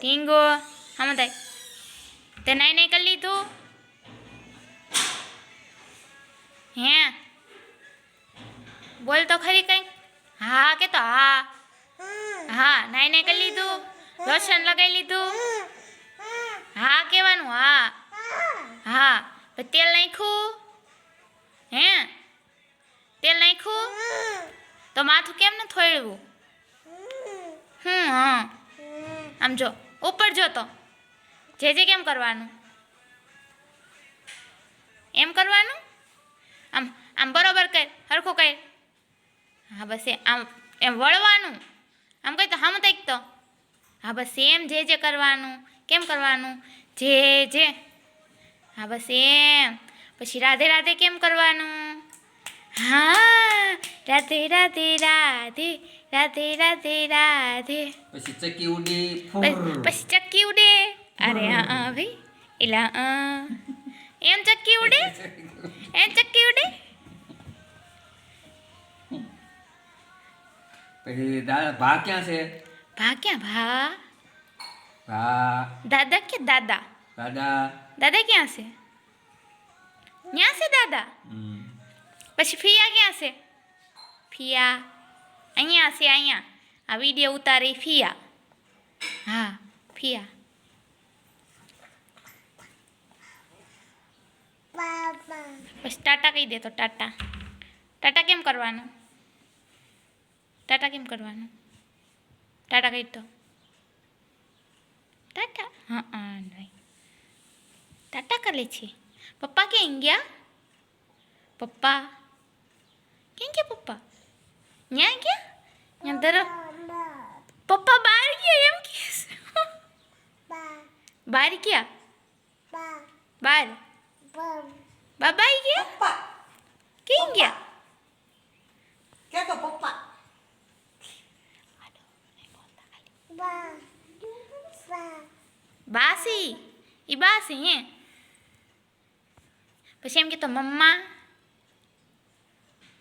ઢીંગો આમ થાય. તે નાઈ નાઈ કરી લીધું. હે? બોલ તો ખરી કઈ હા, કે તો હા. હા, નાઈ નાઈ કરી લીધું. લોશન લગાવી લીધું. હા, કહેવાનું, હા. હા તેલ નાખ્યું. હે? તેલ નાખ્યું. તો માથું કેમ ન થોડવું હમ, હા. આમ જો. ઉપર જો તો. જે જે કેમ કરવાનું? એમ કરવાનું? આમ આમ બરોબર કર, હરખું કર. હા, બસ એ, આમ, એમ વળવાનું. આમ કહી તો હમ તઈક તો. હા, બસ એમ જે જે કરવાનું, કેમ કરવાનું? જે જે. હા, બસ એમ. પછી રાધે રાધે કેમ કરવાનું? હા રાધે રાધે રાધે રાધે રાધે રાધે પછી ચકી ઉડી ફૂર પછી પછી ચક્કી ઉડે અરે હા હા ભાઈ એલા અ. એમ ચક્કી ઉડે એમ ચક્કી ઉડે પછી દા- ભા ક્યાં છે ભા ક્યાં ભા ભા દાદા કે દાદા દાદા દાદા ક્યાં છે ક્યાં છે દાદા હમ. પછી ફિયા ક્યાં છે? ફિયા. અહીંયા છે, અહીંયા. આ વીડિયો ઉતારી ફિયા. હા, ફિયા. પછી ટાટા કહી દે તો ટાટા. ટાટા કેમ કરવાનું? ટાટા કેમ કરવાનું? ટાટા કહી તો. ટાટા? હા હા, નહીં. ટાટા કરે છે. પપ્પા ક્યાં ગયા? પપ્પા kayak apa? nyangka? nyantar? Papa bari kia, emkes? Bari kia? Bar? Bar? Baba iya? Papa? Kayak apa? Kaya kau Papa? Basi? Ibasih? Pas emki to Mama.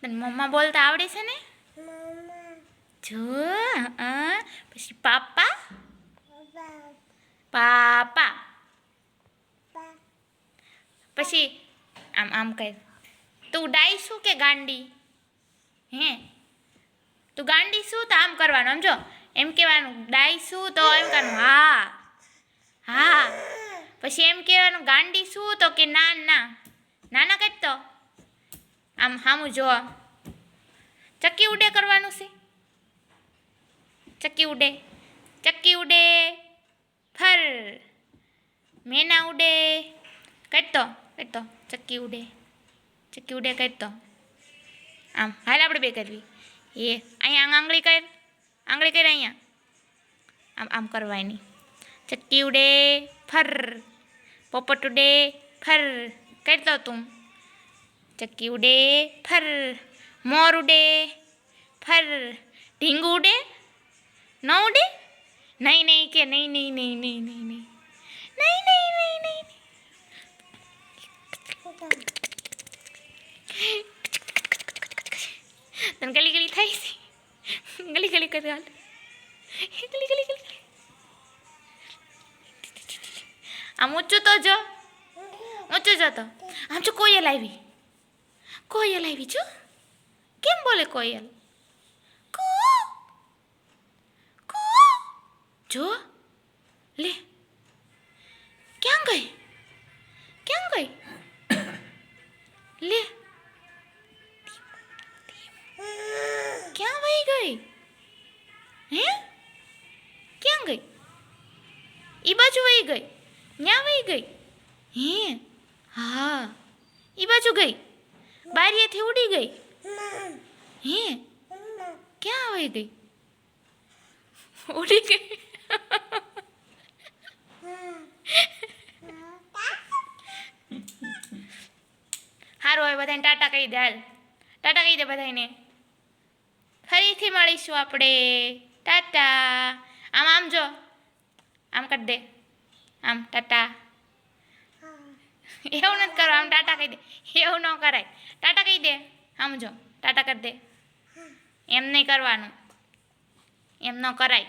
તને મમ્મા બોલતા આવડે છે ને? જો પછી પાપા? પાપા. પછી આમ આમ કહે, તું ડાઈ શું કે ગાંડી? હે? તું ગાંડી શું તો આમ કરવાનું સમજો એમ કહેવાનું, ડાઈ શું તો એમ કરવાનું. હા હા. પછી એમ કહેવાનું, ગાંડી શું તો કે ના ના. નાના કઈ તો? આમ હામું જો. ચક્કી ઉડે કરવાનું છે? ચક્કી ઉડે. ચક્કી ઉડે. ફર. મેના ઉડે. કરતો કરતો ચક્કી ઉડે. ચક્કી ઉડે કરતો આમ, હાલ આપણે બે કરવી. એ, અહીંયા આંગળી કર. આંગળી કર અહીંયા. આમ આમ કરવાની. ચક્કી ઉડે. ફર. પોપટ ઉડે. ફર. કરતો તું. ચક્કી ઉડે, ફર મોર ઉડે, ફર ઢીંગું ઉડે, ન ઉડે? નહીં નહીં કે નહીં નહીં નહીં નહીં નહીં નહીં. નહીં નહીં નહીં નહીં. તને ગલી ગલી થાય છે? ગલી ગલી કરી હાલ. ગલી ગલી ગલી આમ ઊંચું તો જો. ઊંચું જતો આમ જો કોયલ આવી કોયલ આવી જો કેમ બોલે કોયલ? જો, લે. ક્યાં ગઈ? ક્યાં ગઈ? લે. ક્યાં વહી ગઈ? હે? ક્યાં ગઈ? ઈ બાજુ વહી ગઈ. ન્યા વહી ગઈ? હે? હા. ઈ બાજુ ગઈ. બારીએથી ઉડી ગઈ? હે? ક્યાં વહી ગઈ? ઉડી ગઈ. સારું હવે બધાને ટાટા કહી દે હાલ. ટાટા કહી દે બધાને ફરીથી મળીશું આપણે. ટાટા. આમ આમ જો. આમ કરી દે. આમ ટાટા. એવું નથી કરવા, આમ ટાટા કહી દે. એવું ન કરાય. ટાટા કહી દે, સમજો. ટાટા કરી દે. એમ નહીં કરવાનું. એમ ન કરાય.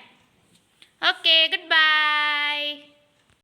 Okay good bye